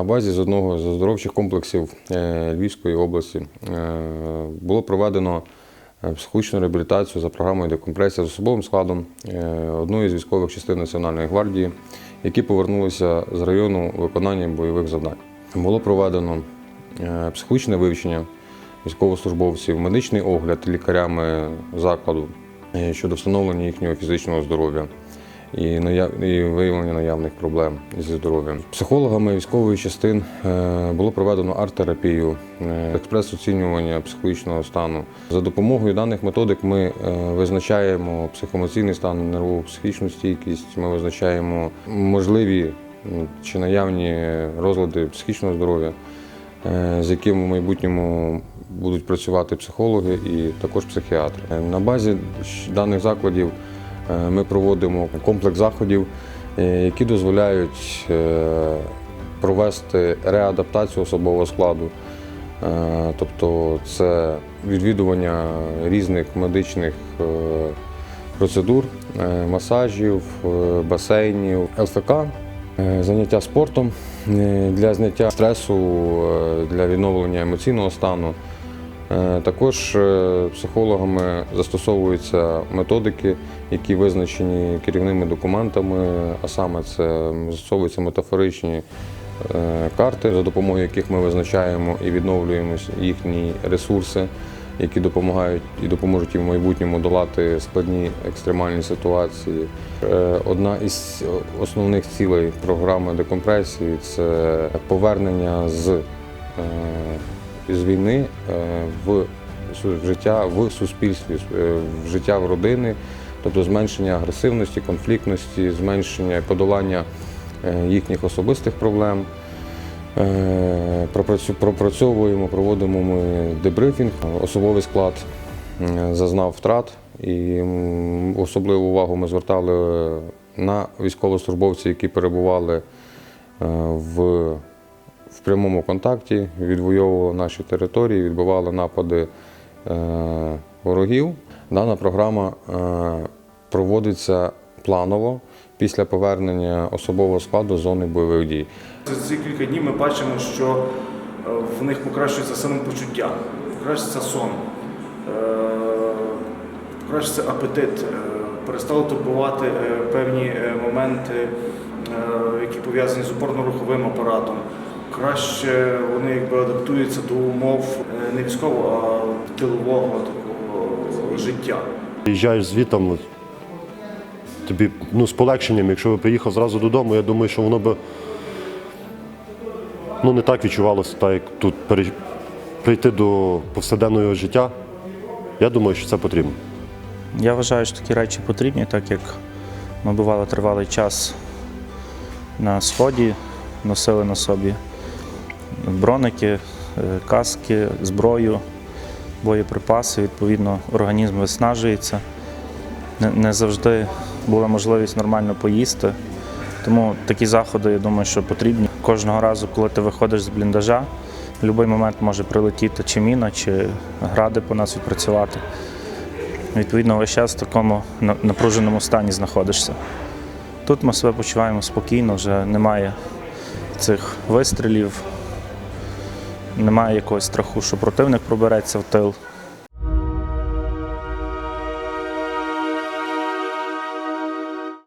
На базі з одного з оздоровчих комплексів е, Львівської області е, було проведено е, психологічну реабілітацію за програмою декомпресія з особовим складом е, одної з військових частин Національної гвардії, які повернулися з району виконання бойових завдань. Було проведено е, психологічне вивчення військовослужбовців, медичний огляд лікарями закладу е, щодо встановлення їхнього фізичного здоров'я і, виявлення наявних проблем зі здоров'ям. Психологами військової частин е, було проведено арт-терапію, е, експрес-оцінювання психологічного стану. За допомогою даних методик ми е, визначаємо психоемоційний стан, нервово-психічну стійкість, ми визначаємо можливі чи наявні розлади психічного здоров'я, з яким в майбутньому будуть працювати психологи і також психіатри. На базі даних закладів ми проводимо комплекс заходів, е, які дозволяють е, провести реадаптацію особового складу. Е, Тобто це відвідування різних медичних е, процедур, е, масажів, е, басейнів, ЛФК, е, заняття спортом е, для зняття стресу, е, для відновлення емоційного стану. Е, Також е, психологами застосовуються методики, які визначені керівними документами, а саме це застосовуються метафоричні е, карти, за допомогою яких ми визначаємо і відновлюємо їхні ресурси, які допомагають і допоможуть їм в майбутньому долати складні екстремальні ситуації. Одна із основних цілей програми декомпресії це повернення з з війни е, в життя в суспільстві, е, в життя в родини, тобто зменшення агресивності, конфліктності, зменшення подолання е, їхніх особистих проблем. Пропрацьовуємо, проводимо ми дебрифінг. Особовий склад зазнав втрат і особливу увагу ми звертали на військовослужбовців, які перебували в прямому контакті, відвоювали наші території, відбивали напади е, ворогів. Дана програма е, проводиться планово після повернення особового складу зони бойових дій. За ці кілька днів ми бачимо, що е, в них покращується самопочуття, покращується сон, покращується апетит, перестали турбувати певні моменти, які пов'язані з опорно-руховим апаратом. Краще вони якби адаптуються до умов е, не військового, а тилового такого життя. Приїжджаєш звітом, тобі ну, з полегшенням, якщо би приїхав зразу додому, я думаю, що воно би ну, не так відчувалося, так як тут прийти до повсякденного життя. Я думаю, що це потрібно. Я вважаю, що такі речі потрібні, так як ми бували тривалий час на сході, носили на собі броники, е, каски, зброю, боєприпаси. Відповідно, організм виснажується. Не, завжди була можливість нормально поїсти. Тому такі заходи, я думаю, що потрібні. Кожного разу, коли ти виходиш з бліндажа, в будь-який момент може прилетіти чи міна, чи гради по нас відпрацювати. Відповідно, весь час в такому напруженому стані знаходишся. Тут ми себе почуваємо спокійно, вже немає цих вистрілів, немає якогось страху, що противник пробереться в тил.